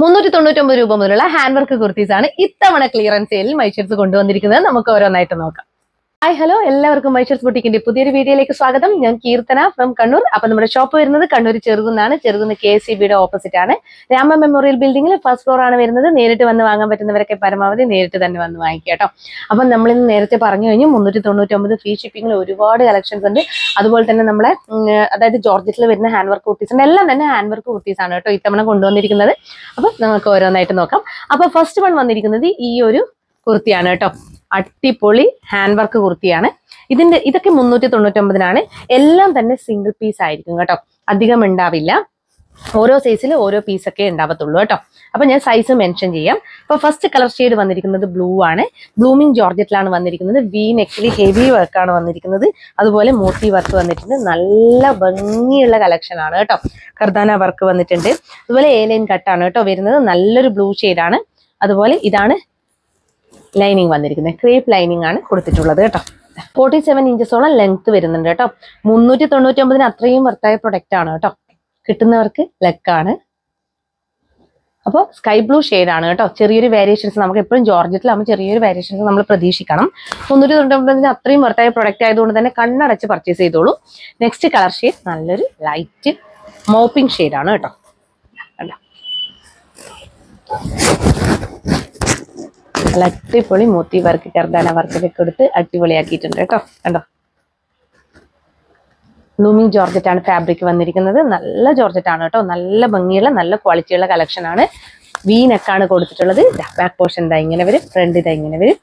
മുന്നൂറ്റി തൊണ്ണൂറ്റൊമ്പത് രൂപ മുതലുള്ള ഹാൻഡ് വർക്ക് കുർത്തീസ് ആണ് ഇത്തവണ ക്ലിയറൻസ് സെയിലിൽ മൈഷർസ് കൊണ്ടുവന്നിരിക്കുന്നത്. നമുക്ക് ഓരോന്നായിട്ട് നോക്കാം. ഹായ് ഹലോ എല്ലാവർക്കും മൈഷർസ് ബുട്ടിക്കിന്റെ പുതിയൊരു വീഡിയോയിലേക്ക് സ്വാഗതം. ഞാൻ കീർത്തന ഫ്രം കണ്ണൂർ. അപ്പൊ നമ്മുടെ ഷോപ്പ് വരുന്നത് കണ്ണൂർ ചെറുകുന്നാണ്. ചെറുകുന്ന് കെ സി ബിയുടെ ഓപ്പോസിറ്റ് ആണ്. രാമ മെമ്മോറിയൽ ബിൽഡിംഗിൽ ഫസ്റ്റ് ഫ്ലോർ ആണ് വരുന്നത്. നേരിട്ട് വന്ന് വാങ്ങാൻ പറ്റുന്നവരൊക്കെ പരമാവധി നേരിട്ട് തന്നെ വന്ന് വാങ്ങിക്കുക കേട്ടോ. അപ്പം നമ്മളിന്ന് നേരത്തെ പറഞ്ഞു കഴിഞ്ഞു മുന്നൂറ്റി തൊണ്ണൂറ്റൊമ്പത് ഫ്രീ ഷിപ്പിംഗിൽ ഒരുപാട് കളക്ഷൻസ് ഉണ്ട്. അതുപോലെ തന്നെ നമ്മളെ അതായത് ജോർജറ്റിൽ വരുന്ന ഹാൻഡ് വർക്ക് കുർത്തീസ് ഉണ്ട്. എല്ലാം തന്നെ ഹാൻഡ് വർക്ക് കുർത്തീസ് ആണ് കേട്ടോ ഇത്തവണ കൊണ്ടുവന്നിരിക്കുന്നത്. അപ്പൊ നമുക്ക് ഓരോന്നായിട്ട് നോക്കാം. അപ്പൊ ഫസ്റ്റ് വൺ വന്നിരിക്കുന്നത് ഈ ഒരു കുർത്തിയാണ് കേട്ടോ. അടിപൊളി ഹാൻഡ് വർക്ക് കുർത്തിയാണ്. ഇതിന്റെ ഇതൊക്കെ മുന്നൂറ്റി തൊണ്ണൂറ്റൊമ്പതിനാണ് എല്ലാം തന്നെ സിംഗിൾ പീസ് ആയിരിക്കും കേട്ടോ. അധികം ഉണ്ടാവില്ല. ഓരോ സൈസിൽ ഓരോ പീസൊക്കെ ഉണ്ടാവത്തുള്ളൂ കേട്ടോ. അപ്പൊ ഞാൻ സൈസ് മെൻഷൻ ചെയ്യാം. അപ്പൊ ഫസ്റ്റ് കളർ ഷെയ്ഡ് വന്നിരിക്കുന്നത് ബ്ലൂ ആണ്. ബ്ലൂമിങ് ജോർജറ്റിലാണ് വന്നിരിക്കുന്നത്. വി നെക്കിൽ ഹെവി വർക്കാണ് വന്നിരിക്കുന്നത്. അതുപോലെ മോട്ടി വർക്ക് വന്നിട്ടുണ്ട്. നല്ല ഭംഗിയുള്ള കളക്ഷൻ ആണ് കേട്ടോ. കർദാന വർക്ക് വന്നിട്ടുണ്ട്. അതുപോലെ ഏലൈൻ ലൈൻ കട്ടാണ് കേട്ടോ വരുന്നത്. നല്ലൊരു ബ്ലൂ ഷെയ്ഡാണ് അതുപോലെ ഇതാണ് ലൈനിങ് വന്നിരിക്കുന്നത്. ക്രേപ്പ് ലൈനിങ് ആണ് കൊടുത്തിട്ടുള്ളത് കേട്ടോ. ഫോർട്ടി സെവൻ ഇഞ്ചസോളം ലെങ്ത് വരുന്നുണ്ട് കേട്ടോ. മുന്നൂറ്റി തൊണ്ണൂറ്റി ഒമ്പതിന് അത്രയും വർത്തായ പ്രൊഡക്റ്റ് ആണ് കേട്ടോ. കിട്ടുന്നവർക്ക് ലക്കാണ് അപ്പോൾ സ്കൈ ബ്ലൂ ആണ് കേട്ടോ. ചെറിയൊരു വേരിയേഷൻസ് നമുക്ക് എപ്പോഴും ജോർജറ്റിലാകുമ്പോൾ ചെറിയൊരു വേരിയേഷൻസ് നമ്മൾ പ്രതീക്ഷിക്കണം. മുന്നൂറ്റി തൊണ്ണൂറ്റൊമ്പതിന് അത്രയും വർത്തായ പ്രൊഡക്റ്റ് ആയതുകൊണ്ട് തന്നെ കണ്ണടച്ച് പർച്ചേസ് ചെയ്തോളൂ. നെക്സ്റ്റ് കളർ ഷെയ്ഡ് നല്ലൊരു ലൈറ്റ് മോപ്പിംഗ് ആണ് കേട്ടോ. കണ്ടോ? നല്ല അടിപൊളി മൂത്തി വർക്ക് കർദാന വർക്കൊക്കെ കൊടുത്ത് അടിപൊളിയാക്കിയിട്ടുണ്ട് കേട്ടോ. കണ്ടോ? ലൂമിങ് ജോർജറ്റ് ആണ് ഫാബ്രിക് വന്നിരിക്കുന്നത്. നല്ല ജോർജറ്റ് ആണ് കേട്ടോ. നല്ല ഭംഗിയുള്ള നല്ല ക്വാളിറ്റിയുള്ള കളക്ഷൻ ആണ്. വി ആണ് കൊടുത്തിട്ടുള്ളത്. ബാക്ക് പോർഷൻ ഇതാ ഇങ്ങനെ വരും. ഫ്രണ്ട് ഇതാ ഇങ്ങനെ വരും.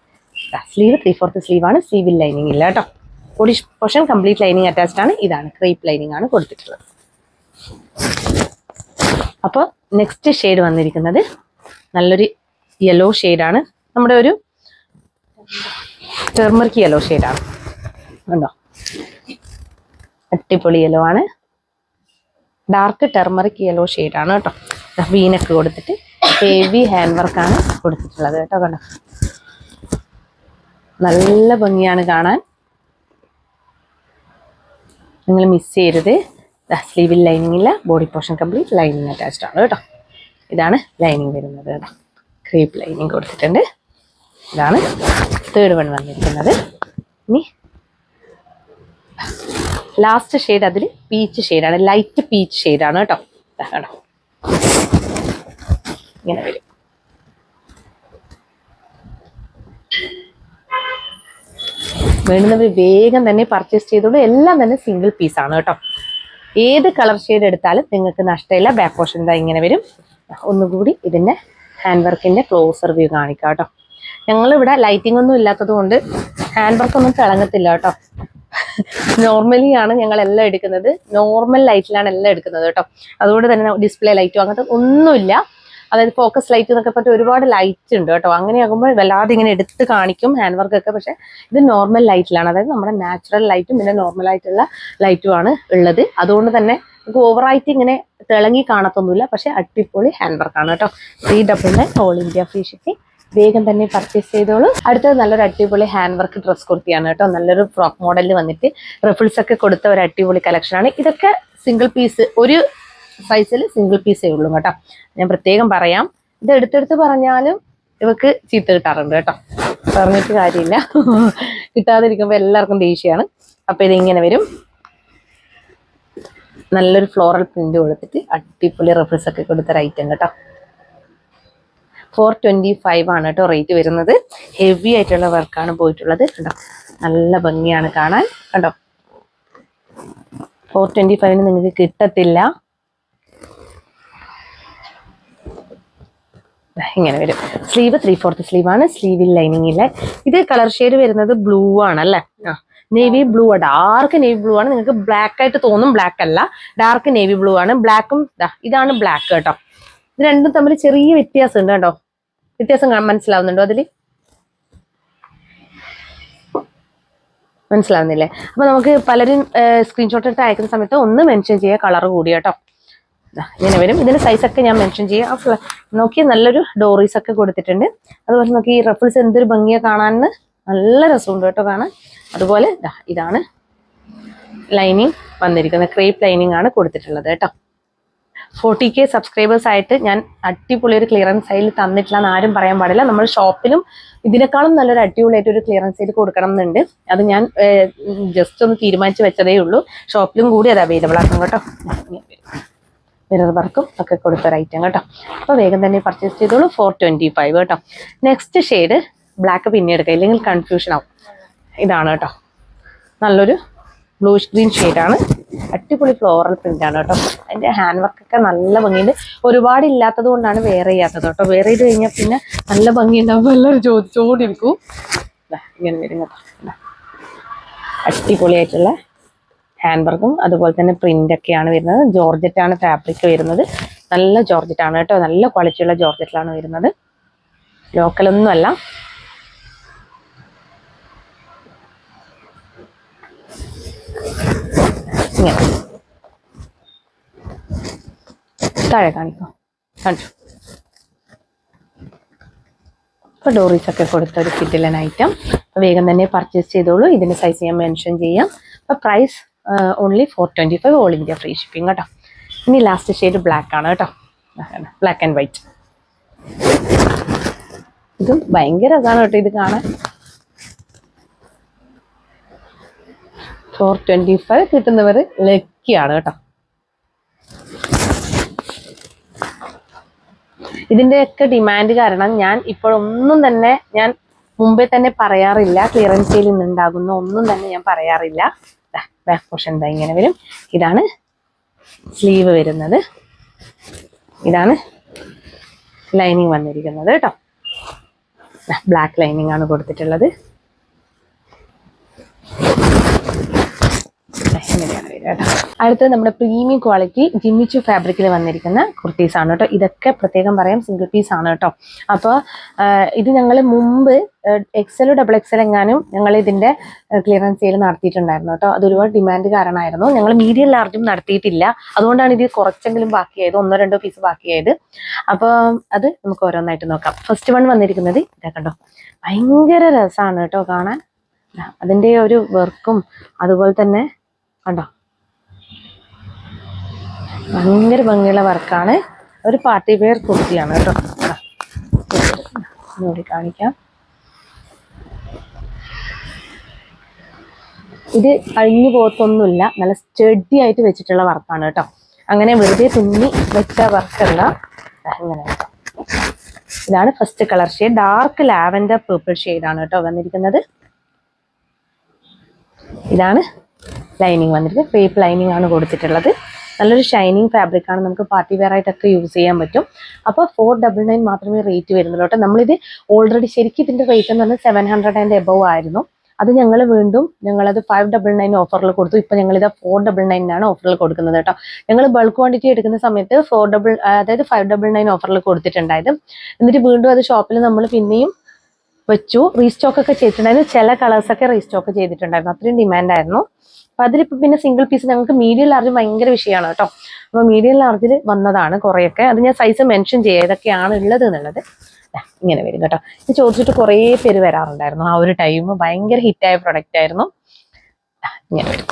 സ്ലീവ് ത്രീ ഫോർത്ത് സ്ലീവ് ആണ്. സ്ലീവിൽ ലൈനിങ് ഇല്ല കേട്ടോ. Body portion complete lining attached ആണ്. ഇതാണ് ക്രീപ്പ് ലൈനിങ് ആണ് കൊടുത്തിട്ടുള്ളത്. അപ്പോൾ നെക്സ്റ്റ് ഷെയ്ഡ് വന്നിരിക്കുന്നത്. നല്ലൊരു യെല്ലോ ആണ്. നമ്മുടെ ഒരു ടെർമറിക് യെല്ലോ ഷെയ്ഡാണ് ഉണ്ടോ അടിപൊളി യെല്ലോ ആണ്. ഡാർക്ക് ടെർമറിക് യെല്ലോ ഷെയ്ഡാണ് കേട്ടോ. വീനക്ക് കൊടുത്തിട്ട് ഹെവി ഹാൻഡ് വർക്കാണ് കൊടുത്തിട്ടുള്ളത് കേട്ടോ കണ്ടോ? നല്ല ഭംഗിയാണ് കാണാൻ. നിങ്ങൾ മിസ് ചെയ്യരുത്. സ്ലീവിൽ ലൈനിങ് ഇല്ല body portion complete lining attached ആണ് കേട്ടോ. ഇതാണ് ലൈനിങ് വരുന്നത് കേട്ടോ. ക്രീപ്പ് ലൈനിങ് കൊടുത്തിട്ടുണ്ട്. ഇതാണ് തേർഡ് വൺ വന്നിരിക്കുന്നത്. ഇനി ലാസ്റ്റ് ഷെയ്ഡ് അതിൽ പീച്ച് ഷെയ്ഡാണ് ലൈറ്റ് പീച്ച് ഷെയ്ഡാണ് കേട്ടോ കേട്ടോ ഇങ്ങനെ വരും. വേണ്ടുന്നവർ വേഗം തന്നെ പർച്ചേസ് ചെയ്തോളൂ. എല്ലാം തന്നെ സിംഗിൾ പീസാണ് കേട്ടോ ഏത് കളർ ഷെയ്ഡ് എടുത്താലും നിങ്ങൾക്ക് നഷ്ടമില്ല. ബാക്ക് പോർഷൻ ഇങ്ങനെ വരും. ഒന്നുകൂടി ഇതിന്റെ ഹാൻഡ് വർക്കിന്റെ ക്ലോസർ വ്യൂ കാണിക്കാം കേട്ടോ ഞങ്ങളിവിടെ ലൈറ്റിംഗ് ഒന്നും ഇല്ലാത്തത് കൊണ്ട് ഹാൻഡ് വർക്ക് ഒന്നും തിളങ്ങത്തില്ല കേട്ടോ. നോർമലി ആണ് ഞങ്ങൾ എല്ലാം എടുക്കുന്നത്. നോർമൽ ലൈറ്റിലാണ് എല്ലാം എടുക്കുന്നത് കേട്ടോ. അതുകൊണ്ട് തന്നെ ഡിസ്പ്ലേ ലൈറ്റും അങ്ങനത്തെ ഒന്നുമില്ല. അതായത് ഫോക്കസ് ലൈറ്റ് എന്നൊക്കെ പറഞ്ഞിട്ട് ഒരുപാട് ലൈറ്റ് ഉണ്ട് കേട്ടോ. അങ്ങനെയാകുമ്പോൾ വല്ലാതെ ഇങ്ങനെ എടുത്ത് കാണിക്കും ഹാൻഡ് വർക്ക് ഒക്കെ. പക്ഷെ ഇത് നോർമൽ ലൈറ്റിലാണ് അതായത് നമ്മുടെ നാച്ചുറൽ ലൈറ്റും പിന്നെ നോർമൽ ആയിട്ടുള്ള ലൈറ്റും ആണ് ഉള്ളത്. അതുകൊണ്ട് തന്നെ നമുക്ക് ഓവറായിട്ട് ഇങ്ങനെ തിളങ്ങി കാണത്തൊന്നുമില്ല. പക്ഷെ അടിപൊളി ഹാൻഡ് വർക്കാണ് കേട്ടോ. Three double nine all India free shipping വേഗം തന്നെ പർച്ചേസ് ചെയ്തോളൂ. അടുത്തത് നല്ലൊരു അടിപൊളി ഹാൻഡ് വർക്ക് ഡ്രസ് കുർത്തിയാണ് കേട്ടോ. നല്ലൊരു ഫ്രോക്ക് മോഡലിൽ വന്നിട്ട് റിഫിൾസ് ഒക്കെ കൊടുത്ത ഒരു അടിപൊളി കളക്ഷനാണ് ഇതൊക്കെ സിംഗിൾ പീസ് ഒരു സൈസിൽ സിംഗിൾ പീസേ ഉള്ളൂ കേട്ടോ. ഞാൻ പ്രത്യേകം പറയാം. ഇത് എടുത്തെടുത്ത് പറഞ്ഞാലും ഇവക്ക് ചീത്ത കിട്ടാറുണ്ട് കേട്ടോ. പറഞ്ഞിട്ട് കാര്യമില്ല. കിട്ടാതിരിക്കുമ്പോൾ എല്ലാവർക്കും ദേഷ്യമാണ്. അപ്പം ഇതിങ്ങനെ വരും. നല്ലൊരു ഫ്ലോറൽ പ്രിന്റ് കൊടുത്തിട്ട് അടിപൊളി റെഫ്രിസ് ഒക്കെ കൊടുത്തൊരു ഐറ്റം കേട്ടോ. ഫോർ ട്വന്റി ഫൈവ് ആണ് കേട്ടോ റേറ്റ് വരുന്നത്. ഹെവി ആയിട്ടുള്ള വർക്കാണ് പോയിട്ടുള്ളത്. കണ്ടോ? നല്ല ഭംഗിയാണ് കാണാൻ. കണ്ടോ? ഫോർ ട്വന്റി ഫൈവിന് നിങ്ങൾക്ക് കിട്ടത്തില്ല. ഇങ്ങനെ വരും. സ്ലീവ് ത്രീ ഫോർത്ത് സ്ലീവ് ആണ്. സ്ലീവിൽ ലൈനിങ് ഇല്ല. ഇത് കളർ ഷെയ്ഡ് വരുന്നത് ബ്ലൂ ആണ് അല്ലേ? ആ. Navy blue dark navy blue ആണ്. നിങ്ങൾക്ക് ബ്ലാക്ക് ആയിട്ട് തോന്നും. ബ്ലാക്ക് അല്ല. ഡാർക്ക് നേവി ബ്ലൂ ആണ്. ബ്ലാക്കും ഇതാണ് ബ്ലാക്ക് കേട്ടോ ഇത് രണ്ടും തമ്മിൽ ചെറിയ വ്യത്യാസം ഉണ്ട് കേട്ടോ. വ്യത്യാസം മനസ്സിലാവുന്നുണ്ടോ അതിൽ മനസ്സിലാവുന്നില്ലേ? അപ്പൊ നമുക്ക് പലരും സ്ക്രീൻഷോട്ട് എടുത്ത് അയക്കുന്ന സമയത്ത് ഒന്ന് മെൻഷൻ ചെയ്യുക കളർ കൂടി കേട്ടോ. ഇങ്ങനെ വരും. ഇതിന്റെ സൈസ് ഒക്കെ ഞാൻ മെൻഷൻ ചെയ്യാം. ആ നോക്കി നല്ലൊരു ഡോറീസ് ഒക്കെ കൊടുത്തിട്ടുണ്ട്. അതുപോലെ നോക്കി ഈ റഫിൾസ് എന്തൊരു ഭംഗിയാ കാണാൻ നല്ല രസമുണ്ട് കേട്ടോ കാണാൻ. അതുപോലെ ഇതാണ് ലൈനിങ് വന്നിരിക്കുന്നത്. ക്രേപ്പ് ലൈനിങ് ആണ് കൊടുത്തിട്ടുള്ളത് കേട്ടോ. ഫോർട്ടി കെ സബ്സ്ക്രൈബേഴ്സ് ആയിട്ട് ഞാൻ അടിപൊളി ഒരു ക്ലിയറൻസ് സെയിൽ തന്നിട്ടില്ല എന്ന് ആരും പറയാൻ പാടില്ല. നമ്മൾ ഷോപ്പിലും ഇതിനേക്കാളും നല്ലൊരു അടിപൊളിയായിട്ട് ഒരു ക്ലിയറൻസ് സെയിൽ കൊടുക്കണം എന്നുണ്ട്. അത് ഞാൻ ജസ്റ്റ് ഒന്ന് തീരുമാനിച്ച് വെച്ചതേ ഉള്ളൂ. ഷോപ്പിലും കൂടി അത് അവൈലബിൾ ആക്കും കേട്ടോ. മിറർ വർക്കും ഒക്കെ കൊടുത്ത ഒരു ഐറ്റം കേട്ടോ. അപ്പോൾ വേഗം തന്നെ പർച്ചേസ് ചെയ്തോളൂ. ഫോർ ട്വന്റി ഫൈവ് കേട്ടോ. നെക്സ്റ്റ് ഷെയ്ഡ് ബ്ലാക്ക് പിന്നെ എടുക്കുക ഇല്ലെങ്കിൽ കൺഫ്യൂഷൻ ആവും. ഇതാണ് കേട്ടോ. നല്ലൊരു ബ്ലൂഷ് ഗ്രീൻ ഷെയ്ഡാണ് അടിപൊളി ഫ്ലോറൽ പ്രിന്റ് ആണ് കേട്ടോ. അതിന്റെ ഹാൻഡ് വർക്ക് ഒക്കെ നല്ല ഭംഗിയുണ്ട്. ഒരുപാട് ഇല്ലാത്തത് കൊണ്ടാണ് വേറെ ചെയ്യാത്തത് കേട്ടോ. വേറെ ചെയ്ത് കഴിഞ്ഞാൽ പിന്നെ നല്ല ഭംഗിയുണ്ടാവും. എല്ലാവരും ചോദിച്ചോണ്ടിരിക്കും. ദാ ഇങ്ങനെ വരും കേട്ടോ. അടിപൊളിയായിട്ടുള്ള ഹാൻഡ് വർക്കും അതുപോലെ തന്നെ പ്രിന്റ് ഒക്കെയാണ് വരുന്നത്. ജോർജറ്റ് ആണ് ഫാബ്രിക് വരുന്നത്. നല്ല ജോർജറ്റ് ആണ് കേട്ടോ. നല്ല ക്വാളിറ്റിയുള്ള ജോർജറ്റിലാണ് വരുന്നത്. ലോക്കലൊന്നും അല്ല. ഇങ്ങനെ. താഴെ കാണിക്കാം. കാണിച്ചു ഇപ്പോൾ ഡോറീസ് ഒക്കെ കൊടുത്ത ഒരു കിറ്റിലൻ ഐറ്റം വേഗം തന്നെ പർച്ചേസ് ചെയ്തോളൂ. ഇതിന്റെ സൈസ് ഞാൻ മെൻഷൻ ചെയ്യാം. അപ്പോൾ price only four twenty five all India free shipping കേട്ടോ. ഇനി ലാസ്റ്റ് ഷെയ്ഡ് ബ്ലാക്ക് ആണ് കേട്ടോ. ബ്ലാക്ക് ആൻഡ് വൈറ്റ് ഇതും ഭയങ്കര ഇതാണ് കേട്ടോ ഇത് കാണാൻ. ഫോർ ട്വന്റി ഫൈവ് കിട്ടുന്നവർ ലക്കിയാണ് കേട്ടോ. ഇതിന്റെയൊക്കെ ഡിമാൻഡ് കാരണം ഞാൻ ഇപ്പോഴൊന്നും തന്നെ ഞാൻ മുമ്പേ തന്നെ പറയാറില്ല. ക്ലിയറൻസ് സെയിൽ ഇന്നുണ്ടാകുന്ന ഒന്നും തന്നെ ഞാൻ പറയാറില്ല. ബാക്ക് പോർഷൻ എന്താ ഇങ്ങനെ വരും. ഇതാണ് സ്ലീവ് വരുന്നത്. ഇതാണ് ലൈനിങ് വന്നിരിക്കുന്നത് കേട്ടോ. ബ്ലാക്ക് ലൈനിങ് ആണ് കൊടുത്തിട്ടുള്ളത്. ഇങ്ങനെയാണ് വരിക കേട്ടോ. അടുത്തത് നമ്മുടെ പ്രീമിയം ക്വാളിറ്റി ജിമ്മിച്ചു ഫാബ്രിക്കിൽ വന്നിരിക്കുന്ന കുർത്തീസ് ആണ് കേട്ടോ. ഇതൊക്കെ പ്രത്യേകം പറയാം സിംഗിൾ പീസ് ആണ് കേട്ടോ. അപ്പോൾ ഇത് ഞങ്ങൾ മുമ്പ് എക്സൽ ഡബിൾ എക്സൽ എങ്ങാനും ഞങ്ങൾ ഇതിന്റെ ക്ലിയറൻസ് സെയിൽ നടത്തിയിട്ടുണ്ടായിരുന്നു കേട്ടോ. അത് ഒരുപാട് ഡിമാൻഡ് കാരണമായിരുന്നു. ഞങ്ങൾ മീഡിയം ലാർജും നടത്തിയിട്ടില്ല. അതുകൊണ്ടാണ് ഇത് കുറച്ചെങ്കിലും ബാക്കിയായത്. ഒന്നോ രണ്ടോ പീസ് ബാക്കിയായത്. അപ്പോൾ അത് നമുക്ക് ഓരോന്നായിട്ട് നോക്കാം. ഫസ്റ്റ് വൺ വന്നിരിക്കുന്നത് ഇതാ കണ്ടോ. ഭയങ്കര രസമാണ് കേട്ടോ കാണാൻ. അതിന്റെ ഒരു വർക്കും അതുപോലെ തന്നെ കണ്ടോ? ഭയങ്കര ഭംഗിയുള്ള വർക്കാണ്. ഒരു പാർട്ടി വെയർ കുർത്തിയാണ് കേട്ടോ. ഒന്നുകൂടി കാണിക്കാം. ഇത് അഴിഞ്ഞു പോകത്തൊന്നുമില്ല. നല്ല സ്റ്റഡി ആയിട്ട് വെച്ചിട്ടുള്ള വർക്കാണ് കേട്ടോ. അങ്ങനെ വെറുതെ തുന്നി വെച്ച വർക്കല്ല അങ്ങനെ ഇതാണ് first colour shade dark lavender purple ആണ് കേട്ടോ വന്നിരിക്കുന്നത്. ഇതാണ് ലൈനിങ് വന്നിരിക്കുന്നത് ക്രേപ്പ് ലൈനിങ് ആണ് കൊടുത്തിട്ടുള്ളത്. നല്ലൊരു ഷൈനിങ് ഫാബ്രിക് ആണ് നമുക്ക് പാർട്ടി വെയർ ആയിട്ടൊക്കെ യൂസ് ചെയ്യാൻ പറ്റും. അപ്പോൾ ഫോർ ഡബിൾ നയൻ മാത്രമേ റേറ്റ് വരുന്നുള്ളൂ കേട്ടോ. നമ്മളിത് ഓൾറെഡി ശരിക്കും ഇതിന്റെ റേറ്റ് എന്ന് പറഞ്ഞാൽ സെവൻ ഹൺഡ്രഡ് ആൻഡ് എബവ് ആയിരുന്നു. അത് ഞങ്ങൾ വീണ്ടും ഞങ്ങളത് ഫൈവ് ഡബിൾ നയൻ ഓഫറിൽ കൊടുത്തു. ഇപ്പം ഞങ്ങളിത് ഫോർ ഡബിൾ നയനാണ് ഓഫറിൽ കൊടുക്കുന്നത് കേട്ടോ. ഞങ്ങൾ ബൾക്ക് ക്വാണ്ടിറ്റി എടുക്കുന്ന സമയത്ത് ഫോർ ഡബിൾ അതായത് ഫൈവ് ഡബിൾ നയൻ ഓഫറിൽ കൊടുത്തിട്ടുണ്ടായത്. എന്നിട്ട് വീണ്ടും അത് ഷോപ്പിൽ നമ്മൾ പിന്നെയും വെച്ചു. റീസ്റ്റോക്ക് ഒക്കെ ചെയ്തിട്ടുണ്ടായിരുന്നു. ചില കളേഴ്സ് ഒക്കെ റീസ്റ്റോക്ക് ചെയ്തിട്ടുണ്ടായിരുന്നു. അത്രയും ഡിമാൻഡ് ആയിരുന്നു. അപ്പൊ അതിലിപ്പോ പിന്നെ സിംഗിൾ പീസ് ഞങ്ങൾക്ക് മീഡിയം ലാർജ് ഭയങ്കര വിഷയമാണ് കേട്ടോ. അപ്പൊ മീഡിയം ലാർജിൽ വന്നതാണ് കുറേയൊക്കെ. അത് ഞാൻ സൈസ് മെൻഷൻ ചെയ്യാം. ഏതൊക്കെയാണ് ഉള്ളത് എന്നുള്ളത്. ഇങ്ങനെ വരും കേട്ടോ. ഇത് ചോദിച്ചിട്ട് കുറേ പേര് വരാറുണ്ടായിരുന്നു. ആ ഒരു ടൈം ഭയങ്കര ഹിറ്റായ പ്രൊഡക്റ്റ് ആയിരുന്നു. ഇങ്ങനെ വരും.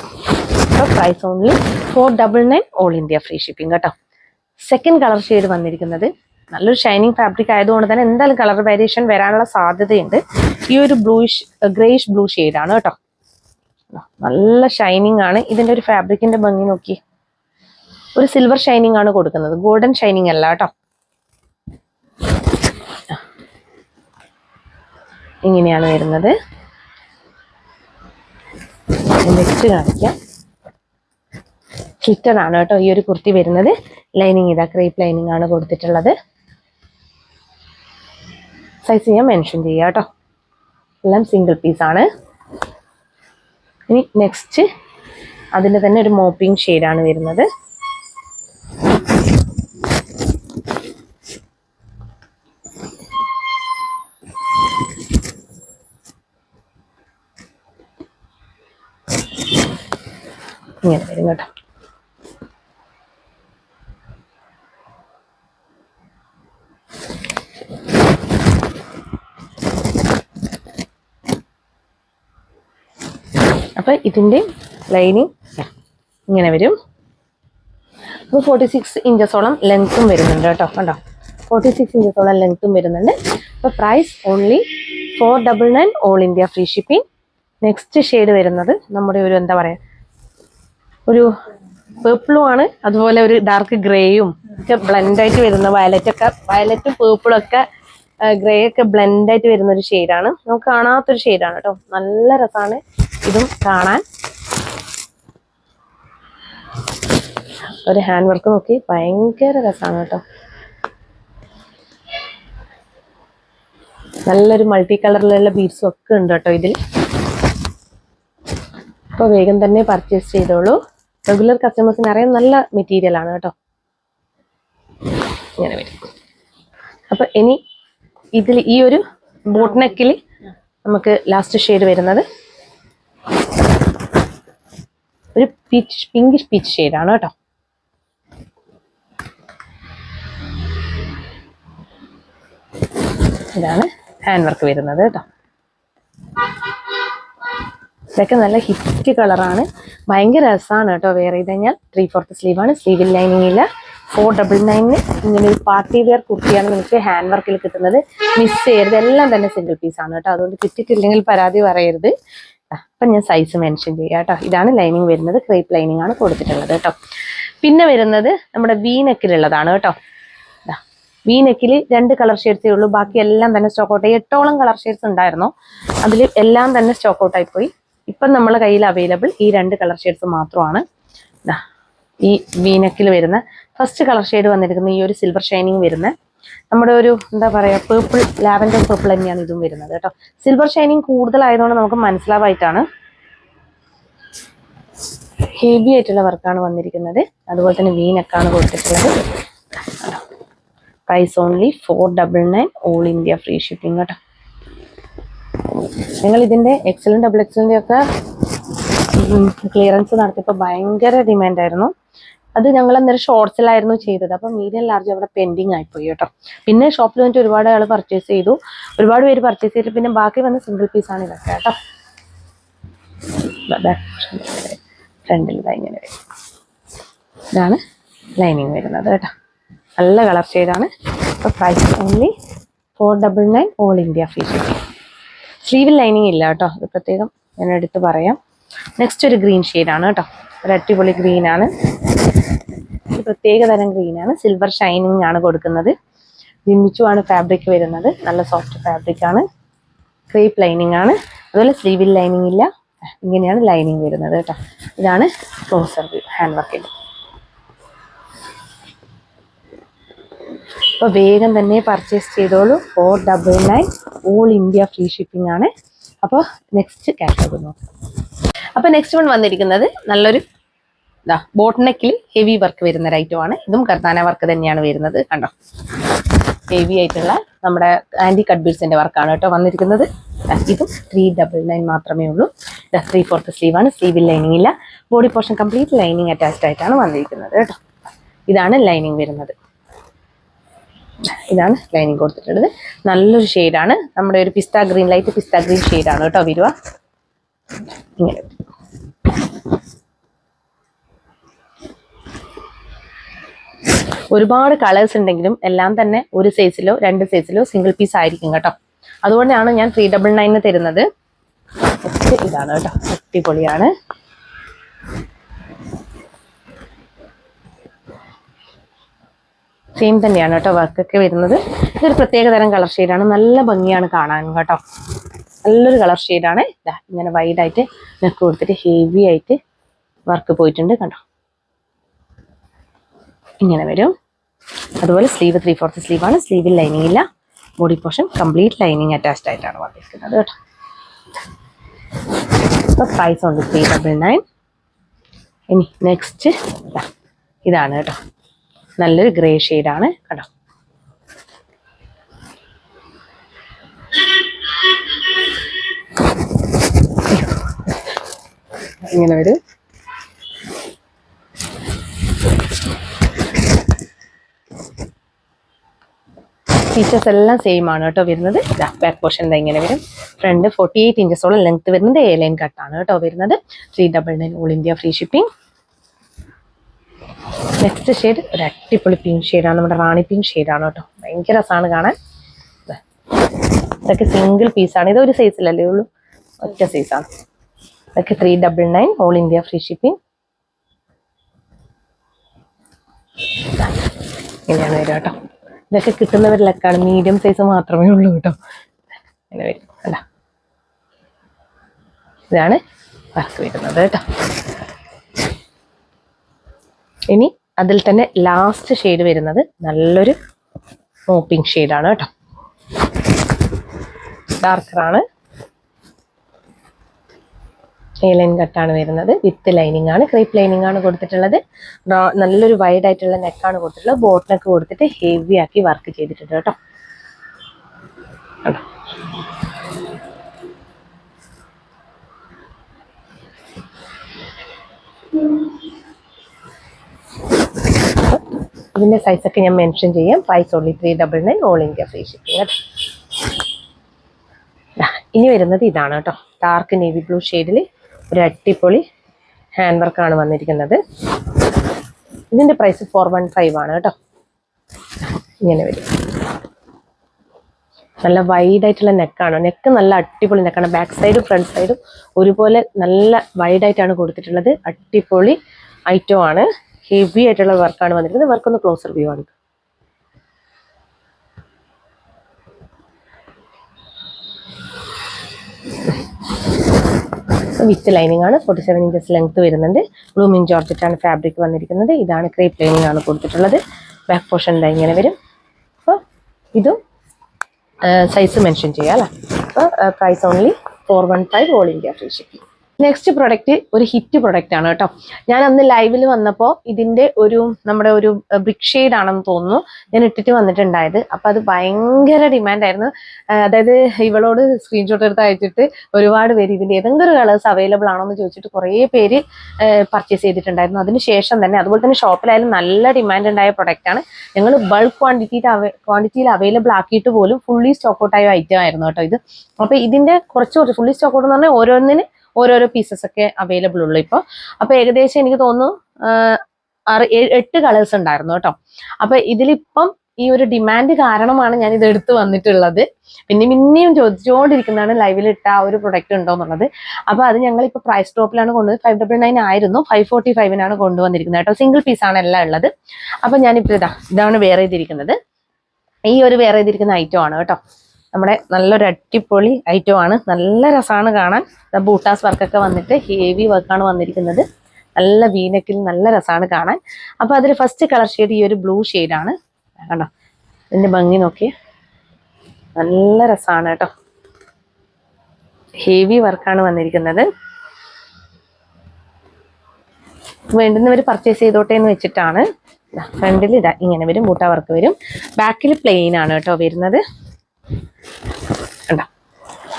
അപ്പോൾ price only four double nine all India free shipping കേട്ടോ. സെക്കൻഡ് കളർ ഷെയ്ഡ് വന്നിരിക്കുന്നത് നല്ലൊരു ഷൈനിങ് ഫാബ്രിക് ആയതുകൊണ്ട് തന്നെ എന്തായാലും കളർ വേരിയേഷൻ വരാനുള്ള സാധ്യതയുണ്ട്. ഈ ഒരു ബ്ലൂയിഷ് ഗ്രേഷ് ബ്ലൂ ആണ് കേട്ടോ. നല്ല ഷൈനിങ് ആണ്. ഇതിന്റെ ഒരു ഫാബ്രിക്കിന്റെ ഭംഗി നോക്കി. ഒരു സിൽവർ ഷൈനിങ് ആണ് കൊടുക്കുന്നത്. ഗോൾഡൻ ഷൈനിങ് അല്ല കേട്ടോ. ഇങ്ങനെയാണ് വരുന്നത്. നെക്സ്റ്റ് കാണിക്കാം. സ്ലിറ്റഡ് കേട്ടോ ഈ ഒരു കുർത്തി വരുന്നത്. ലൈനിങ് ഇതാ ക്രീപ്പ് ലൈനിങ് ആണ് കൊടുത്തിട്ടുള്ളത്. സൈസ് ഞാൻ മെൻഷൻ ചെയ്യാം കേട്ടോ. എല്ലാം സിംഗിൾ പീസാണ് ഇനി നെക്സ്റ്റ് അതിന്റെ തന്നെ ഒരു മോപ്പിംഗ് ഷെയ്ഡാണ് വരുന്നത്. ഇങ്ങനെ വരും കേട്ടോ. അപ്പൊ ഇതിന്റെ ലൈനിങ് ഇങ്ങനെ വരും. അപ്പോൾ ഫോർട്ടി സിക്സ് ഇഞ്ചസോളം ലെങ്ത്തും വരുന്നുണ്ട് കേട്ടോ. കണ്ടോ? ഫോർട്ടി സിക്സ് ഇഞ്ചസോളം ലെങ്ത്തും വരുന്നുണ്ട്. അപ്പോൾ price only four double nine all India free shipping next shade വരുന്നത് നമ്മുടെ ഒരു എന്താ പറയുക ഒരു പേർപ്പിളും ആണ്. അതുപോലെ ഒരു ഡാർക്ക് ഗ്രേയും ഒക്കെ ബ്ലെൻഡായിട്ട് വരുന്ന വയലറ്റൊക്കെ വയലറ്റും പേർപ്പിളും ഒക്കെ ഗ്രേ ഒക്കെ ബ്ലെൻഡായിട്ട് വരുന്ന ഒരു ഷെയ്ഡാണ് നമുക്ക് കാണാത്തൊരു ഷെയ്ഡാണ് കേട്ടോ. നല്ല രസമാണ് ഇതും കാണാൻ ഒരു ഹാൻഡ് വർക്ക് നോക്കി. ഭയങ്കര രസമാണ് കേട്ടോ. നല്ലൊരു മൾട്ടി കളറിലുള്ള ബീഡ്സും ഒക്കെ ഉണ്ട് കേട്ടോ ഇതിൽ. അപ്പോൾ വേഗം തന്നെ പർച്ചേസ് ചെയ്തോളൂ. റെഗുലർ കസ്റ്റമേഴ്സിന് അറിയാൻ നല്ല മെറ്റീരിയൽ ആണ് കേട്ടോ. ഇങ്ങനെ വരും. അപ്പൊ ഇനി ഇതിൽ ഈ ഒരു ബോട്ട് നെക്കിൽ നമുക്ക് ലാസ്റ്റ് ഷെയ്ഡ് വരുന്നത് ഒരു പീച്ച് പിങ്ക് പീച്ച് ഷെയ്ഡാണ് കേട്ടോ. ഇതാണ് ഹാൻഡ് വർക്ക് വരുന്നത് കേട്ടോ. ഇതൊക്കെ നല്ല ഹിറ്റ് കളറാണ് ഭയങ്കര രസമാണ് കേട്ടോ വെയർ ചെയ്ത് കഴിഞ്ഞാൽ. ത്രീ ഫോർത്ത് സ്ലീവാണ് സ്ലീവിൽ ലൈനിങ് ഇല്ല. ഫോർ ഡബിൾ നയനിന് ഇങ്ങനെ ഒരു പാർട്ടി വെയർ കുർത്തിയാണ് നിങ്ങൾക്ക് ഹാൻഡ് വർക്കിൽ കിട്ടുന്നത്. മിസ് ചെയ്യരുത്. എല്ലാം തന്നെ സിംഗിൾ പീസാണ് കേട്ടോ. അതുകൊണ്ട് കിട്ടിയിട്ടില്ലെങ്കിൽ പരാതി പറയരുത്. അപ്പൊ ഞാൻ സൈസ് മെൻഷൻ ചെയ്യാം കേട്ടോ. ഇതാണ് ലൈനിങ് വരുന്നത്. ക്രേപ്പ് ലൈനിങ് ആണ് കൊടുത്തിട്ടുള്ളത് കേട്ടോ. പിന്നെ വരുന്നത് നമ്മുടെ വീനക്കിലുള്ളതാണ് കേട്ടോ. വി നെക്കിൽ രണ്ട് കളർ ഷെയ്ഡ്സേ ഉള്ളൂ. ബാക്കി എല്ലാം തന്നെ സ്റ്റോക്ക് ഔട്ട് എട്ടോളം കളർ ഷെയ്ഡ്സ് ഉണ്ടായിരുന്നു. അതിൽ എല്ലാം തന്നെ സ്റ്റോക്ക് ഔട്ട് ആയി പോയി ഇപ്പം നമ്മളെ കയ്യിൽ അവൈലബിൾ ഈ രണ്ട് കളർ ഷെയ്ഡ്സ് മാത്രമാണ്. ഈ വീനക്കിൽ വരുന്ന ഫസ്റ്റ് കളർ ഷെയ്ഡ് വന്നിരിക്കുന്ന ഈ ഒരു സിൽവർ ഷൈനിങ് വരുന്ന നമ്മുടെ ഒരു എന്താ പറയുക പേർപ്പിൾ ലാവൻഡർ പേർപ്പിൾ തന്നെയാണ് ഇതും വരുന്നത് കേട്ടോ. സിൽവർ ഷൈനിങ് കൂടുതലായതുകൊണ്ട് നമുക്ക് മനസ്സിലാവായിട്ടാണ് ഹെവി ആയിട്ടുള്ള വർക്കാണ് വന്നിരിക്കുന്നത്. അതുപോലെ തന്നെ വീനക്കാണ് കൊടുത്തിട്ടുള്ളത്. Price only four double nine all India free shipping കേട്ടോ. നിങ്ങൾ ഇതിന്റെ എക്സലും ഡബിൾ എക്സലിന്റെ ഒക്കെ ക്ലിയറൻസ് നടത്തിയപ്പോൾ ഭയങ്കര ഡിമാൻഡ് ആയിരുന്നു. അത് ഞങ്ങൾ അന്നേരം ഷോർട്സിലായിരുന്നു ചെയ്തത്. അപ്പം മീഡിയം ലാർജ് അവിടെ പെൻഡിങ് ആയിപ്പോയി കേട്ടോ. പിന്നെ ഷോപ്പിൽ വന്നിട്ട് ഒരുപാട് ആൾ പർച്ചേസ് ചെയ്തു. ഒരുപാട് പേര് പർച്ചേസ് ചെയ്തിട്ട് പിന്നെ ബാക്കി വന്ന സിംഗിൾ പീസാണ് ഇതൊക്കെ കേട്ടോ. ഫ്രണ്ടിൽ ഇങ്ങനെ വരും. ഇതാണ് ലൈനിങ് വരുന്നത് കേട്ടോ. നല്ല കളർ ചെയ്താണ് അപ്പോൾ price only four double nine all India free shipping സ്ലീവിൽ lining ഇല്ല കേട്ടോ. അത് പ്രത്യേകം ഞാൻ എടുത്ത് പറയാം. നെക്സ്റ്റ് ഒരു ഗ്രീൻ ഷെയ്ഡാണ് കേട്ടോ. ഒരു അടിപൊളി ഗ്രീനാണ് ഒരു പ്രത്യേക തരം ഗ്രീനാണ് സിൽവർ ഷൈനിങ് ആണ് കൊടുക്കുന്നത്. ആണ് ഫാബ്രിക് വരുന്നത്. നല്ല സോഫ്റ്റ് ഫാബ്രിക് ആണ്. ക്രീപ്പ് ലൈനിങ് ആണ്. അതുപോലെ സ്ലീവിൽ ലൈനിങ് ഇല്ല. ഇങ്ങനെയാണ് ലൈനിങ് വരുന്നത് കേട്ടോ. ഇതാണ് ക്ലോസർ ഹാൻഡ് വർക്കിന്റെ അപ്പോൾ വേഗം തന്നെ പർച്ചേസ് ചെയ്തോളൂ. Four double nine all India free shipping ആണ്. അപ്പോൾ നെക്സ്റ്റ് കാറ്റഗറി നോക്കാം. അപ്പോൾ നെക്സ്റ്റ് വൺ വന്നിരിക്കുന്നത് നല്ലൊരു ഇതാ ബോട്ട് നെക്കിൽ ഹെവി വർക്ക് വരുന്ന ഒരു ഐറ്റം ആണ്. ഇതും കർത്താന വർക്ക് തന്നെയാണ് വരുന്നത്. കണ്ടോ? ഹെവി ആയിട്ടുള്ള നമ്മുടെ ആന്റി കട്ട് ബീഡ്സിന്റെ വർക്കാണ് കേട്ടോ വന്നിരിക്കുന്നത്. ഇതും ത്രീ ഡബിൾ നയൻ മാത്രമേ ഉള്ളൂ. ത്രീ ഫോർത്ത് സ്ലീവാണ് സ്ലീവിൽ ലൈനിങ് ഇല്ല. Body portion complete lining attached ആയിട്ടാണ് വന്നിരിക്കുന്നത് കേട്ടോ. ഇതാണ് ലൈനിങ് വരുന്നത്. ഇതാണ് ലൈനിങ് കൊടുത്തിട്ടുള്ളത്. നല്ലൊരു ഷെയ്ഡാണ് നമ്മുടെ ഒരു പിസ്ത ഗ്രീൻ ലൈറ്റ് പിസ്ത ഗ്രീൻ ഷെയ്ഡാണ് കേട്ടോ വരുക. ഇങ്ങനെ. ഒരുപാട് കളേഴ്സ് ഉണ്ടെങ്കിലും എല്ലാം തന്നെ ഒരു സൈസിലോ രണ്ട് സൈസിലോ സിംഗിൾ പീസ് ആയിരിക്കും കേട്ടോ. അതുകൊണ്ടാണ് ഞാൻ ത്രീ ഡബിൾ നയന് തരുന്നത്. ഇതാണ് കേട്ടോ. അടിപൊളിയാണ്. സെയിം തന്നെയാണ് കേട്ടോ വർക്കൊക്കെ വരുന്നത്. ഇതൊരു പ്രത്യേക തരം കളർ ഷെയ്ഡാണ് നല്ല ഭംഗിയാണ് കാണാൻ കേട്ടോ. നല്ലൊരു കളർ ഷെയ്ഡാണ് ഇങ്ങനെ വൈഡായിട്ട് നെക്ക് കൊടുത്തിട്ട് ഹെവി ആയിട്ട് വർക്ക് പോയിട്ടുണ്ട് കണ്ടോ. ഇങ്ങനെ വരും. അതുപോലെ സ്ലീവ് ത്രീ ഫോർത്ത് സ്ലീവാണ് സ്ലീവിൽ ലൈനിങ് ഇല്ല. Body portion complete lining attached ആയിട്ടാണ് വന്നിരിക്കുന്നത് കേട്ടോ. പ്രൈസ് ഉണ്ട് ത്രീ ഡബിൾ നയൻ ഇനി നെക്സ്റ്റ് ഇതാണ് കേട്ടോ. നല്ലൊരു ഗ്രേ ഷെയ്ഡാണ് കേട്ടോ. ഇങ്ങനെ വരും. ഫീച്ചേഴ്സ് എല്ലാം സെയിം ആണ് കേട്ടോ വരുന്നത്. ബാക്ക് പോർഷൻ ഇങ്ങനെ വരും. ഫ്രണ്ട് ഫോർട്ടി എയ്റ്റ് ഇഞ്ചസോളം ലെങ്ത് വരുന്നത് എ ലൈൻ കട്ടാണ് കേട്ടോ വരുന്നത്. Three double nine all India free shipping next shade ഒരു അടിപൊളി പിങ്ക് ഷെയ്ഡാണ് നമ്മുടെ റാണി പിങ്ക് ഷെയ്ഡാണ് കേട്ടോ. ഭയങ്കര രസമാണ് കാണാൻ. ഇതൊക്കെ സിംഗിൾ പീസാണ് ഇത് ഒരു സൈസിലല്ലേ ഉള്ളൂ? ഒറ്റ സൈസാണ് ഇതൊക്കെ three double nine all India free shipping ഇങ്ങനെയാണ് വരിക കേട്ടോ. ഇതൊക്കെ കിട്ടുന്നവരിലൊക്കെയാണ് മീഡിയം സൈസ് മാത്രമേ ഉള്ളൂ കേട്ടോ. അങ്ങനെ വരും. അല്ല ഇതാണ് വർക്ക് വരുന്നത് കേട്ടോ. ഇനി അതിൽ തന്നെ ലാസ്റ്റ് ഷെയ്ഡ് വരുന്നത് നല്ലൊരു മോപ്പിംഗ് ഷെയ്ഡാണ് കേട്ടോ. ഡാർക്കറാണ് ലൈൻ കട്ടാണ് വരുന്നത്. വിത്ത് ലൈനിങ് ആണ്. ക്രീപ്പ് ലൈനിങ് ആണ് കൊടുത്തിട്ടുള്ളത്. നല്ലൊരു വൈഡ് ആയിട്ടുള്ള നെക്കാണ് കൊടുത്തിട്ടുള്ളത്. ബോട്ട് നെക്ക് കൊടുത്തിട്ട് ഹെവി ആക്കി വർക്ക് ചെയ്തിട്ടുണ്ട് കേട്ടോ? ഇതിന്റെ സൈസ് ഒക്കെ ഞാൻ മെൻഷൻ ചെയ്യാം. Price only three double nine all India free shipping കേട്ടോ. ഇനി വരുന്നത് ഇതാണ് കേട്ടോ. ഡാർക്ക് നേവി ബ്ലൂ ഷെയ്ഡിൽ ഒരു അടിപൊളി ഹാൻഡ് വർക്കാണ് വന്നിരിക്കുന്നത്. ഇതിന്റെ പ്രൈസ് ഫോർ വൺ ഫൈവ് ആണ് കേട്ടോ. ഇങ്ങനെ വരും. നല്ല വൈഡ് ആയിട്ടുള്ള നെക്കാണ് നെക്ക് നല്ല അടിപൊളി നെക്കാണ് ബാക്ക് സൈഡും ഫ്രണ്ട് സൈഡും ഒരുപോലെ നല്ല വൈഡ് ആയിട്ടാണ് കൊടുത്തിട്ടുള്ളത്. അടിപൊളി ഐറ്റം ആണ്. ഹെവി ആയിട്ടുള്ള വർക്കാണ് വന്നിരിക്കുന്നത്. വർക്കൊന്ന് ക്ലോസർ വ്യൂ ആണ്. വിത്ത് ലൈനിങ് ആണ്. ഫോർട്ടി സെവൻ ഇഞ്ചസ് ലെങ്ത് വരുന്നുണ്ട് ബ്ലൂമിൻ ജോർജറ്റാണ് ഫാബ്രിക് വന്നിരിക്കുന്നത്. ഇതാണ് ക്രേപ്പ് ലൈനിങ് ആണ് കൊടുത്തിട്ടുള്ളത്. ബാക്ക് പോർഷൻ ഇതാ ഇങ്ങനെ വരും. അപ്പോൾ ഇതും സൈസ് മെൻഷൻ ചെയ്യാം അല്ലേ? അപ്പോൾ price only four one five all India free shipping next product ഒരു ഹിറ്റ് പ്രൊഡക്റ്റ് ആണ് കേട്ടോ. ഞാൻ അന്ന് ലൈവിൽ വന്നപ്പോൾ ഇതിന്റെ ഒരു നമ്മുടെ ഒരു ബ്രിക് ഷെയ്ഡ് ആണെന്ന് തോന്നുന്നു. ഞാൻ ഇട്ടിട്ട് വന്നിട്ടുണ്ടായത്. അപ്പൊ അത് ഭയങ്കര ഡിമാൻഡ് ആയിരുന്നു. അതായത് ഇവളോട് സ്ക്രീൻഷോട്ട് എടുത്ത് അയച്ചിട്ട് ഒരുപാട് പേര് ഇതിന്റെ ഏതെങ്കിലും കളേഴ്സ് അവൈലബിൾ ആണോ എന്ന് ചോദിച്ചിട്ട് കുറേ പേര് പർച്ചേസ് ചെയ്തിട്ടുണ്ടായിരുന്നു. അതിനുശേഷം തന്നെ അതുപോലെ തന്നെ ഷോപ്പിലായാലും നല്ല ഡിമാൻഡ് ഉണ്ടായ ആണ്. ഞങ്ങൾ ബൾക്ക് ക്വാണ്ടിറ്റി ക്വാണ്ടിറ്റിയിൽ അവൈലബിൾ ആക്കിയിട്ട് പോലും ഫുള്ളി സ്റ്റോക്ക് ഔട്ടായ ഐറ്റം ആയിരുന്നു കേട്ടോ ഇത്. അപ്പൊ ഇതിന്റെ കുറച്ച് കുറച്ച് ഫുള്ളി സ്റ്റോക്ക് ഔട്ട് എന്ന് പറഞ്ഞാൽ ഓരോന്നിന് ഓരോരോ പീസസ് ഒക്കെ അവൈലബിൾ ഉള്ളു ഇപ്പോൾ അപ്പൊ ഏകദേശം എനിക്ക് തോന്നുന്നു എട്ട് കളേഴ്സ് ഉണ്ടായിരുന്നു കേട്ടോ. അപ്പൊ ഇതിലിപ്പം ഈ ഒരു ഡിമാൻഡ് കാരണമാണ് ഞാൻ ഇത് എടുത്തു വന്നിട്ടുള്ളത്. പിന്നെ പിന്നെയും ചോദിച്ചുകൊണ്ടിരിക്കുന്നതാണ് ലൈവിൽ ഇട്ട ആ ഒരു പ്രൊഡക്റ്റ് ഉണ്ടോ എന്നുള്ളത്. അപ്പൊ അത് ഞങ്ങൾ ഇപ്പൊ പ്രൈസ് ടോപ്പിലാണ് കൊണ്ടുവന്നത്. ഫൈവ് ഡബിൾ നയൻ ആയിരുന്നു. ഫൈവ് ഫോർട്ടി ഫൈവിനാണ് കൊണ്ടുവന്നിരിക്കുന്നത് കേട്ടോ. സിംഗിൾ പീസ് ആണ് എല്ലാം ഉള്ളത്. അപ്പൊ ഞാനിപ്പോ ഇതാ ഇതാണ് വേറെ ചെയ്തിരിക്കുന്നത്. ഈ ഒരു വേറെ ചെയ്തിരിക്കുന്ന ഐറ്റം ആണ് കേട്ടോ. നമ്മുടെ നല്ലൊരു അടിപൊളി ഐറ്റം ആണ് നല്ല രസമാണ് കാണാൻ. ബൂട്ടാസ് വർക്കൊക്കെ വന്നിട്ട് ഹെവി വർക്കാണ് വന്നിരിക്കുന്നത്. നല്ല വീനക്കിൽ നല്ല രസമാണ് കാണാൻ. അപ്പൊ അതിൽ ഫസ്റ്റ് കളർ ഷെയ്ഡ് ഈ ഒരു ബ്ലൂ ആണ്. കണ്ടോ? ഇതിന്റെ ഭംഗി നോക്കി. നല്ല രസമാണ് കേട്ടോ. ഹെവി വർക്കാണ് വന്നിരിക്കുന്നത്. വേണ്ടുന്നവർ പർച്ചേസ് ചെയ്തോട്ടെ എന്ന് വെച്ചിട്ടാണ്. ഫ്രണ്ടിൽ ഇതാ ഇങ്ങനെ വരും ബൂട്ട വർക്ക് വരും. ബാക്കിൽ പ്ലെയിൻ ആണ് കേട്ടോ വരുന്നത്.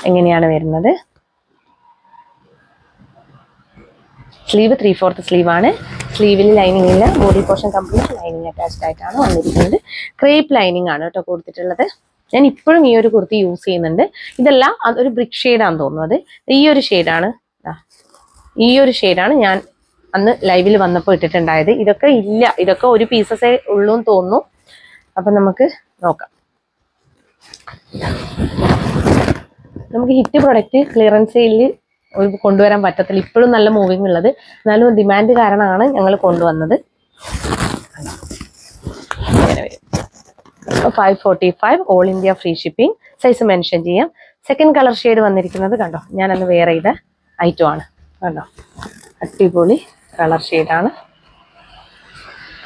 എങ്ങനെയാണ് വരുന്നത്? സ്ലീവ് ത്രീ ഫോർത്ത് സ്ലീവ് ആണ് സ്ലീവിൽ ലൈനിങ് ഇല്ല body portion complete lining attached ആയിട്ടാണ് വന്നിരിക്കുന്നത്. ക്രേപ്പ് ലൈനിങ് ആണ് കേട്ടോ കൊടുത്തിട്ടുള്ളത്. ഞാൻ ഇപ്പോഴും ഈ ഒരു കുർത്തി യൂസ് ചെയ്യുന്നുണ്ട്. ഇതെല്ലാം അതൊരു ബ്രിക്ക് ഷെയ്ഡാന്ന് തോന്നുന്നത് ഈ ഒരു ഷെയ്ഡാണ് ഈ ഒരു ഷെയ്ഡാണ് ഞാൻ അന്ന് ലൈവിൽ വന്നപ്പോൾ ഇട്ടിട്ടുണ്ടായത്. ഇതൊക്കെ ഇല്ല. ഇതൊക്കെ ഒരു പീസസേ ഉള്ളൂ എന്ന് തോന്നുന്നു. അപ്പൊ നമുക്ക് നോക്കാം. നമുക്ക് ഹിറ്റ് പ്രൊഡക്റ്റ് ക്ലിയറൻസ് സെയിലിൽ കൊണ്ടുവരാൻ പറ്റത്തില്ല. ഇപ്പോഴും നല്ല മൂവിങ് ഉള്ളത്. എന്നാലും ഡിമാൻഡ് കാരണമാണ് ഞങ്ങൾ കൊണ്ടുവന്നത്. ഇങ്ങനെ വരും. Five forty five all India free shipping size mention ചെയ്യാം. സെക്കൻഡ് കളർ ഷെയ്ഡ് വന്നിരിക്കുന്നത് കണ്ടോ? ഞാനന്ന് വെയർ ചെയ്ത ഐറ്റം ആണ്. കണ്ടോ? അടിപൊളി കളർ ഷെയ്ഡാണ്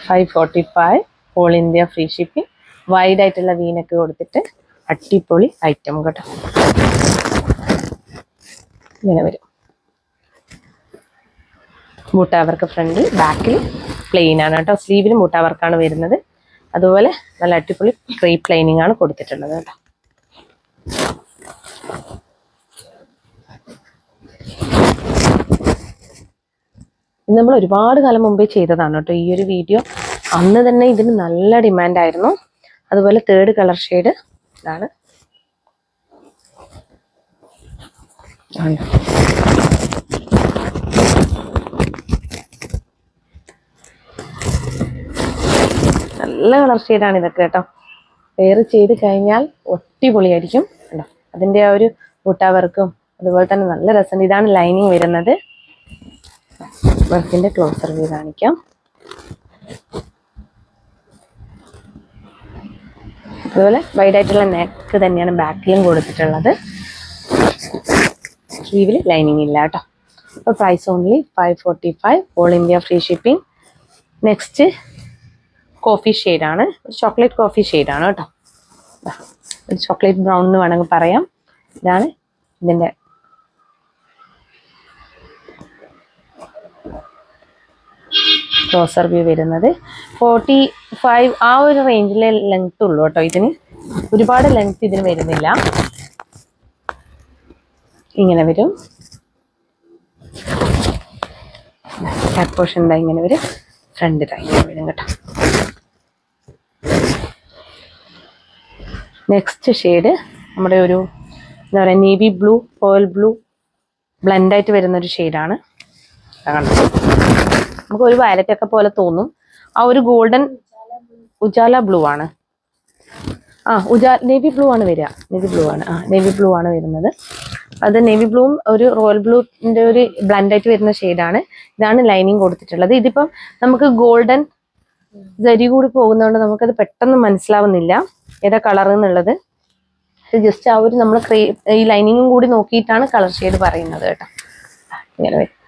five forty five all India free shipping wide ആയിട്ടുള്ള വീനൊക്കെ കൊടുത്തിട്ട് അടിപൊളി ഐറ്റം കേട്ടോ. ഇങ്ങനെ വരും. മൂട്ടാവർക്ക് ഫ്രണ്ടിൽ ബാക്കിൽ പ്ലെയിൻ ആണ് കേട്ടോ. സ്ലീവിന് മൂട്ടാവർക്കാണ് വരുന്നത്. അതുപോലെ നല്ല അടിപൊളി ക്രീ പ്ലെയിനിങ് ആണ് കൊടുത്തിട്ടുള്ളത് കേട്ടോ. നമ്മൾ ഒരുപാട് കാലം മുമ്പേ ചെയ്തതാണ് കേട്ടോ. ഈ ഒരു വീഡിയോ അന്ന് തന്നെ ഇതിന് നല്ല ഡിമാൻഡായിരുന്നു അതുപോലെ തേർഡ് കളർ ഷെയ്ഡ് ഇതാണ്. നല്ല കളർ ഷെയ്ഡാണ് ഇതൊക്കെ കേട്ടോ. വെയർ ചെയ്ത് കഴിഞ്ഞാൽ ഒട്ടിപൊളിയായിരിക്കും കേട്ടോ. അതിന്റെ ആ ഒരു ബുട്ടാവർക്കും അതുപോലെ തന്നെ നല്ല രസമുണ്ട് ഇതാണ് ലൈനിങ് വരുന്നത്. വർക്കിന്റെ ക്ലോസർ വ്യൂ കാണിക്കാം. അതുപോലെ വൈഡ് ആയിട്ടുള്ള നെക്ക് തന്നെയാണ് ബാക്കിലും കൊടുത്തിട്ടുള്ളത്. സ്ലീവിൽ ലൈനിങ് ഇല്ല കേട്ടോ. അപ്പോൾ price only five forty five all India free shipping next coffee ഷെയ്ഡാണ് ചോക്ലേറ്റ് കോഫി ഷെയ്ഡാണ് കേട്ടോ. ഒരു ചോക്ലേറ്റ് ബ്രൗൺ എന്ന് വേണമെങ്കിൽ പറയാം. ഇതാണ് ഇതിന്റെ ക്ലോസർ വ്യൂ വരുന്നത്. ഫോർട്ടി ഫൈവ് ആ ഒരു റേഞ്ചിലെ ലെങ്ത് ഉള്ളൂ കേട്ടോ ഇതിന്. ഒരുപാട് ലെങ്ത് ഇതിന് വരുന്നില്ല. ഇങ്ങനെ വരും. പോർഷൻ ഇതാ ഇങ്ങനെ വരും. ഫ്രണ്ട് ഇതാ ഇങ്ങനെ വരും കേട്ടോ. നെക്സ്റ്റ് ഷെയ്ഡ് നമ്മുടെ ഒരു എന്താ പറയുക നേവി ബ്ലൂ റോയൽ ബ്ലൂ ബ്ലെൻഡായിട്ട് വരുന്ന ഒരു ഷെയ്ഡാണ് കണ്ടോ? നമുക്ക് ഒരു വയലറ്റ് ഒക്കെ പോലെ തോന്നും. ആ ഒരു ഗോൾഡൻ ഉജാല ബ്ലൂ ആണ്. ആ ഉജാ നേവി ബ്ലൂ ആണ് വരിക. നേവി ബ്ലൂ ആണ്. ആ നേവി ബ്ലൂ ആണ് വരുന്നത്. അത് നേവി ബ്ലൂവും ഒരു റോയൽ ബ്ലൂന്റെ ഒരു ബ്ലൻഡ് ആയിട്ട് വരുന്ന ഷെയ്ഡാണ് ഇതാണ് ലൈനിങ് കൊടുത്തിട്ടുള്ളത്. ഇതിപ്പം നമുക്ക് ഗോൾഡൻ ജരി കൂടി പോകുന്നതുകൊണ്ട് നമുക്കത് പെട്ടെന്ന് മനസ്സിലാവുന്നില്ല. ഏതാ കളർ എന്നുള്ളത്. ജസ്റ്റ് ആ ഒരു നമ്മൾ ഈ ലൈനിങ്ങും കൂടി നോക്കിയിട്ടാണ് കളർ ഷെയ്ഡ് പറയുന്നത് കേട്ടോ. ഇങ്ങനെ വരും.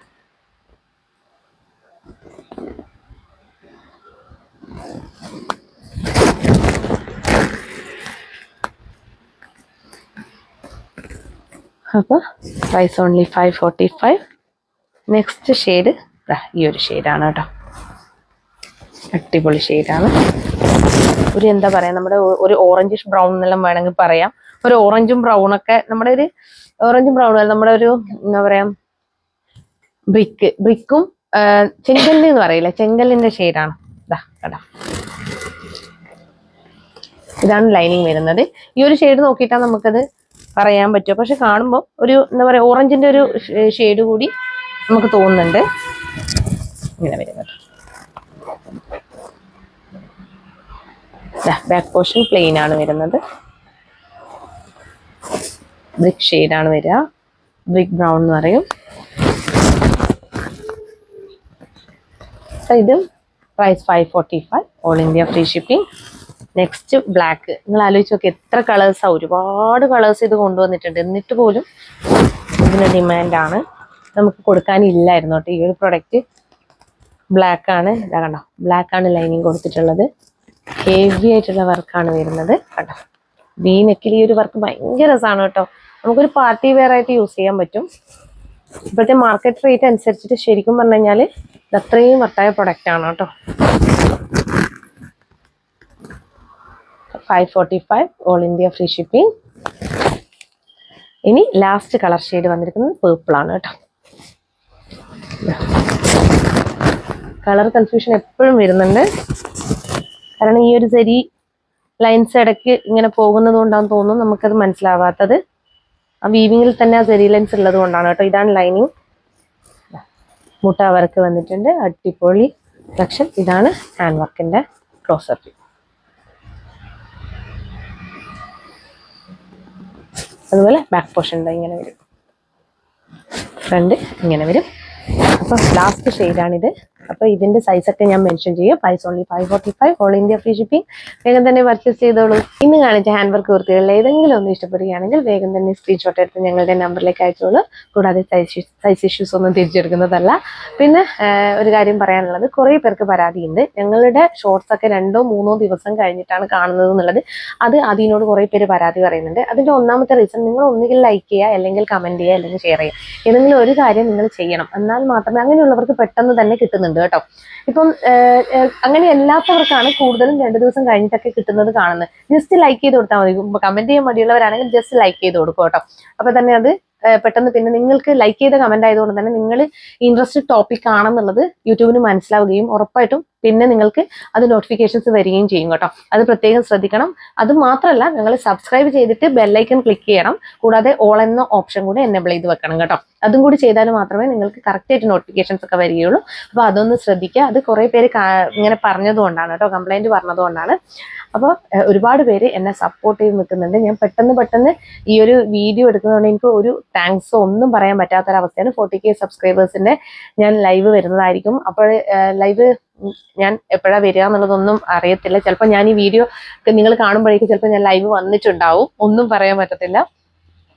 അപ്പോൾ price only five forty five next shade ഈ ഒരു ഷെയ്ഡാണ് കേട്ടോ. അടിപൊളി ഷെയ്ഡാണ് ഒരു എന്താ പറയാ നമ്മുടെ ഒരു ഓറഞ്ചിഷ് ബ്രൗൺ എന്നെല്ലാം വേണമെങ്കിൽ പറയാം. ഒരു ഓറഞ്ചും ബ്രൗണൊക്കെ നമ്മുടെ ഒരു ഓറഞ്ചും ബ്രൗണും നമ്മുടെ ഒരു എന്താ പറയാ ബ്രിക്ക് ബ്രിക്കും ചെങ്കല്ല് എന്ന് പറയില്ല? ചെങ്കല്ലിന്റെ ഷെയ്ഡാണ് ഇതാ കടാ ഇതാണ് ലൈനിങ് വരുന്നത്. ഈ ഒരു ഷെയ്ഡ് നോക്കിയിട്ടാണ് നമുക്കത് പറയാൻ പറ്റുമോ പക്ഷെ കാണുമ്പോൾ ഒരു എന്താ പറയുക ഓറഞ്ചിന്റെ ഒരു ഷെയ്ഡ് കൂടി നമുക്ക് തോന്നുന്നുണ്ട്. ഇങ്ങനെ വരുന്നത് ബാക്ക് പോർഷൻ പ്ലെയിൻ ആണ് വരുന്നത്. ബ്രിക്ക് ഷെയ്ഡാണ് വരിക. ബ്രിക് ബ്രൗൺ എന്ന് പറയും. So ഇതും price five forty five all India free shipping next black നിങ്ങൾ ആലോചിച്ച് നോക്കി എത്ര കളേഴ്സാണ് ഒരുപാട് കളേഴ്സ് ഇത് കൊണ്ടുവന്നിട്ടുണ്ട്. എന്നിട്ട് പോലും ഇതിന് ഡിമാൻഡാണ് നമുക്ക് കൊടുക്കാനില്ലായിരുന്നു കേട്ടോ. ഈ ഒരു പ്രൊഡക്റ്റ് ബ്ലാക്കാണ് ഇതാ കണ്ടോ ബ്ലാക്കാണ് ലൈനിങ് കൊടുത്തിട്ടുള്ളത്. ഹെവി ആയിട്ടുള്ള വർക്കാണ് വരുന്നത്. കണ്ടോ വി നെക്കിൽ ഈ ഒരു വർക്ക് ഭയങ്കര രസമാണ് കേട്ടോ. നമുക്കൊരു പാർട്ടി വെയർ ആയിട്ട് യൂസ് ചെയ്യാൻ പറ്റും. ഇപ്പോഴത്തെ മാർക്കറ്റ് റേറ്റ് അനുസരിച്ചിട്ട് ശരിക്കും പറഞ്ഞു കഴിഞ്ഞാൽ അത്രയും വർത്തായ പ്രൊഡക്റ്റ് ആണ് കേട്ടോ. Five forty five all India free shipping ഇനി ലാസ്റ്റ് കളർ ഷെയ്ഡ് വന്നിരിക്കുന്നത് പേർപ്പിൾ ആണ് കേട്ടോ. കളർ കൺഫ്യൂഷൻ എപ്പോഴും വരുന്നുണ്ട്. കാരണം ഈ ഒരു സരി ലൈൻസ് ഇടയ്ക്ക് ഇങ്ങനെ പോകുന്നത് കൊണ്ടാണെന്ന് തോന്നുന്നു. നമുക്കത് മനസ്സിലാവാത്തത്. ആ വീവിങ്ങിൽ തന്നെ ആ സെരി ലൈൻസ് ഉള്ളത് കൊണ്ടാണ് കേട്ടോ. ഇതാണ് ലൈനിങ് മുട്ട വർക്ക് വന്നിട്ടുണ്ട്. അടിപൊളി സെക്ഷൻ ഇതാണ് ഹാൻഡ് വർക്കിന്റെ ക്ലോസപ്പ് അതുപോലെ ബാക്ക് പോർഷൻ ഇങ്ങനെ വരും. ഫ്രണ്ട് ഇങ്ങനെ വരും. അപ്പോൾ ലാസ്റ്റ് ഷെയ്ഡാണിത് അപ്പോൾ ഇതിന്റെ സൈസ് ഒക്കെ ഞാൻ മെൻഷൻ ചെയ്യും. Price only five forty five all India free shipping വേഗം തന്നെ പർച്ചേസ് ചെയ്തോളൂ. ഇന്ന് കാണിച്ച ഹാൻഡ് വർക്ക് കുർത്തികളിൽ ഏതെങ്കിലും ഒന്ന് ഇഷ്ടപ്പെടുകയാണെങ്കിൽ വേഗം തന്നെ സ്ക്രീൻഷോട്ട് എടുത്ത് ഞങ്ങളുടെ നമ്പറിലേക്ക് അയച്ചോളൂ. കൂടാതെ സൈസ് സൈസ് ഇഷ്യൂസ് ഒന്നും തിരിച്ചെടുക്കുന്നതല്ല. പിന്നെ ഒരു കാര്യം പറയാനുള്ളത്. കുറേ പേർക്ക് പരാതിയുണ്ട്. ഞങ്ങളുടെ ഷോർട്സ് ഒക്കെ രണ്ടോ മൂന്നോ ദിവസം കഴിഞ്ഞിട്ടാണ് കാണുന്നത് എന്നുള്ളത്. അത് അതിനോട് കുറേ പേര് പരാതി പറയുന്നുണ്ട്. അതിന്റെ ഒന്നാമത്തെ റീസൺ നിങ്ങൾ ഒന്നുകിൽ ലൈക്ക് ചെയ്യുക അല്ലെങ്കിൽ കമന്റ് ചെയ്യുക അല്ലെങ്കിൽ ഷെയർ ചെയ്യുക. ഏതെങ്കിലും ഒരു കാര്യം നിങ്ങൾ ചെയ്യണം. എന്നാൽ മാത്രമേ അങ്ങനെയുള്ളവർക്ക് പെട്ടെന്ന് തന്നെ കിട്ടുന്നുണ്ട് കേട്ടോ. ഇപ്പം അങ്ങനെ അല്ലാത്തവർക്കാണ് കൂടുതലും രണ്ട് ദിവസം കഴിഞ്ഞിട്ടൊക്കെ കിട്ടുന്നത് കാണുന്നത്. ജസ്റ്റ് ലൈക്ക് ചെയ്ത് കൊടുത്താൽ മതി. കമന്റ് ചെയ്യാൻ മടിയുള്ളവരാണെങ്കിൽ ജസ്റ്റ് ലൈക്ക് ചെയ്ത് കൊടുക്കും കേട്ടോ. അപ്പൊ തന്നെ അത് പെട്ടെന്ന് പിന്നെ നിങ്ങൾക്ക് ലൈക്ക് ചെയ്ത കമന്റ് ആയതുകൊണ്ട് തന്നെ നിങ്ങൾ ഇൻട്രസ്റ്റ് ടോപ്പിക് ആണെന്നുള്ളത് യൂട്യൂബിന് മനസ്സിലാവുകയും ഉറപ്പായിട്ടും പിന്നെ നിങ്ങൾക്ക് അത് നോട്ടിഫിക്കേഷൻസ് വരികയും ചെയ്യും കേട്ടോ. അത് പ്രത്യേകം ശ്രദ്ധിക്കണം. അത് മാത്രമല്ല നിങ്ങൾ സബ്സ്ക്രൈബ് ചെയ്തിട്ട് ബെല്ലൈക്കൺ ക്ലിക്ക് ചെയ്യണം. കൂടാതെ ഓൾ എന്ന ഓപ്ഷൻ കൂടി എനേബിൾ ചെയ്ത് വെക്കണം കേട്ടോ. അതും കൂടി ചെയ്താൽ മാത്രമേ നിങ്ങൾക്ക് കറക്റ്റ് ആയിട്ട് നോട്ടിഫിക്കേഷൻസ് ഒക്കെ വരികയുള്ളൂ. അപ്പോൾ അതൊന്ന് ശ്രദ്ധിക്കുക. അത് കുറേ പേര് ഇങ്ങനെ പറഞ്ഞതുകൊണ്ടാണ് കേട്ടോ കംപ്ലൈന്റ് പറഞ്ഞതുകൊണ്ടാണ്. അപ്പോൾ ഒരുപാട് പേര് എന്നെ സപ്പോർട്ട് ചെയ്ത് നിൽക്കുന്നുണ്ട്. ഞാൻ പെട്ടെന്ന് പെട്ടെന്ന് ഈ ഒരു വീഡിയോ എടുക്കുന്നതുകൊണ്ട് എനിക്ക് ഒരു താങ്ക്സോ ഒന്നും പറയാൻ പറ്റാത്തൊരവസ്ഥയാണ്. ഫോർട്ടി കെ സബ്സ്ക്രൈബേഴ്സിന്റെ ഞാൻ ലൈവ് വരുന്നതായിരിക്കും. അപ്പോൾ ലൈവ് ഞാൻ എപ്പോഴാ വരിക എന്നുള്ളതൊന്നും അറിയത്തില്ല. ചിലപ്പോൾ ഞാൻ ഈ വീഡിയോ നിങ്ങൾ കാണുമ്പോഴേക്കും ചിലപ്പോൾ ഞാൻ ലൈവ് വന്നിട്ടുണ്ടാവും. ഒന്നും പറയാൻ പറ്റത്തില്ല.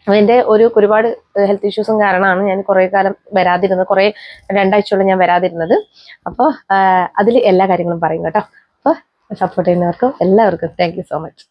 എന്റെ ഒരു ഒരുപാട് ഹെൽത്ത് ഇഷ്യൂസും കാരണമാണ് ഞാൻ കുറേ കാലം വരാതിരുന്നത്. കുറേ രണ്ടാഴ്ചയോളം ഞാൻ വരാതിരുന്നത്. അപ്പോൾ അതിൽ എല്ലാ കാര്യങ്ങളും പറയും കേട്ടോ. സപ്പോർട്ട് ചെയ്യുന്നവർക്കും എല്ലാവർക്കും താങ്ക് സോ മച്ച്